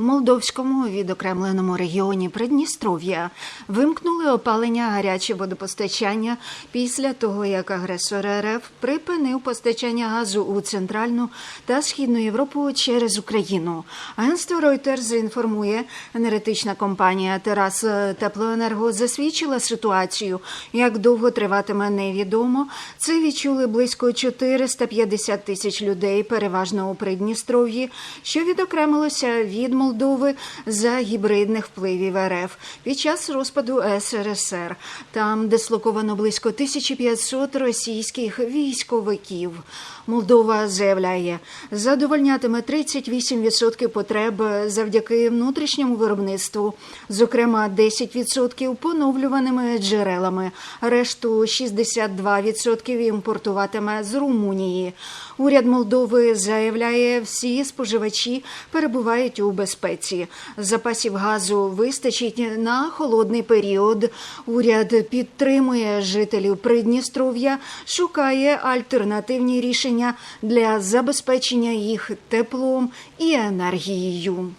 Молдовському відокремленому регіоні Придністров'я вимкнули опалення гаряче водопостачання після того, як агресор РФ припинив постачання газу у центральну та східну Європу через Україну. Агентство Reuters інформує, енергетична компанія Терас Теплоенерго засвідчила ситуацію. Як довго триватиме, невідомо. Це відчули близько 450 тисяч людей, переважно у Придністров'ї, що відокремилося від Молдови за гібридних впливів РФ під час розпаду СРСР. Там дислоковано близько 1500 російських військовиків. Молдова заявляє, задовольнятиме 38% потреб завдяки внутрішньому виробництву, зокрема 10% поновлюваними джерелами, решту 62% імпортуватиме з Румунії. Уряд Молдови заявляє, всі споживачі перебувають у безпеці. Запасів газу вистачить на холодний період. Уряд підтримує жителів Придністров'я, шукає альтернативні рішення для забезпечення їх теплом і енергією.